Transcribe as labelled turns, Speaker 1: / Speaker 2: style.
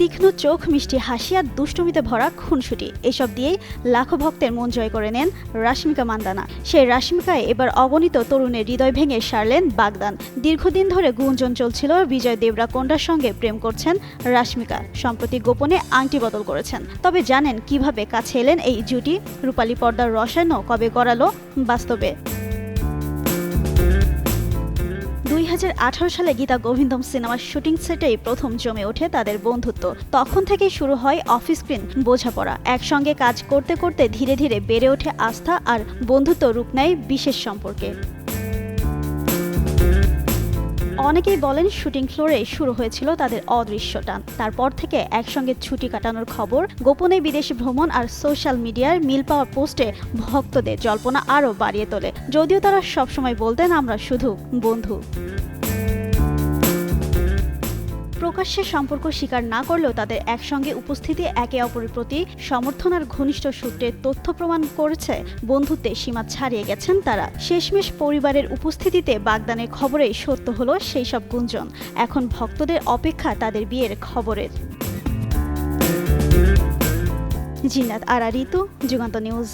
Speaker 1: তীক্ষ্ণ চোখ, মিষ্টি হাসি আর দুষ্টমিতে ভরা খুনসুটি। এসব দিয়েই লাখো ভক্তের মন জয় করে নেন রাশ্মিকা মান্দানা। সেই রাশ্মিকায় এবার অগণিত তরুণের হৃদয় ভেঙে সারলেন বাগদান। দীর্ঘদিন ধরে গুঞ্জন চলছিল বিজয় দেবরা দেবরাকোন্ডার সঙ্গে প্রেম করছেন রাশ্মিকা। সম্প্রতি গোপনে আংটি বদল করেছেন। তবে জানেন কীভাবে কাছে এলেন এই জুটি? রূপালী পর্দার রসায়নও কবে গড়ালো বাস্তবে। সালে গীতা গোবিন্দম সিনেমার শুটিং সেটেই প্রথম জমে ওঠে তাদের বন্ধুত্ব। তখন থেকে শুরু হয় অফিস স্ক্রিন বোঝাপড়া। একসঙ্গে কাজ করতে করতে ধীরে ধীরে বেড়ে ওঠে আস্থা আর বন্ধুত্ব রূপ নেয় বিশেষ সম্পর্কে। অনেকেই বলেন শুটিং ফ্লোরে শুরু হয়েছিল তাদের অদৃশ্য টান তারপর থেকে একসঙ্গে ছুটি কাটানোর খবর, গোপনে বিদেশি ভ্রমণ আর সোশ্যাল মিডিয়ার মিল পাওয়ার পোস্টে ভক্তদের জল্পনা আরও বাড়িয়ে তোলে। যদিও তারা সবসময় বলতেন, আমরা শুধু বন্ধু। প্রকাশ্যে সম্পর্ক স্বীকার না করলেও তাদের একসঙ্গে উপস্থিতি একে অপরের প্রতি সমর্থন আর ঘনিষ্ঠ সূত্রে তথ্য প্রমাণ করেছে। বন্ধুত্বে সীমা ছাড়িয়ে গেছেন তারা। শেষমেশ পরিবারের উপস্থিতিতে বাগদানের খবরেই সত্য হলো সেই সব গুঞ্জন। এখন ভক্তদের অপেক্ষা তাদের বিয়ের খবরের। জিন্নাত আরা, ঋতু, যুগান্ত নিউজ।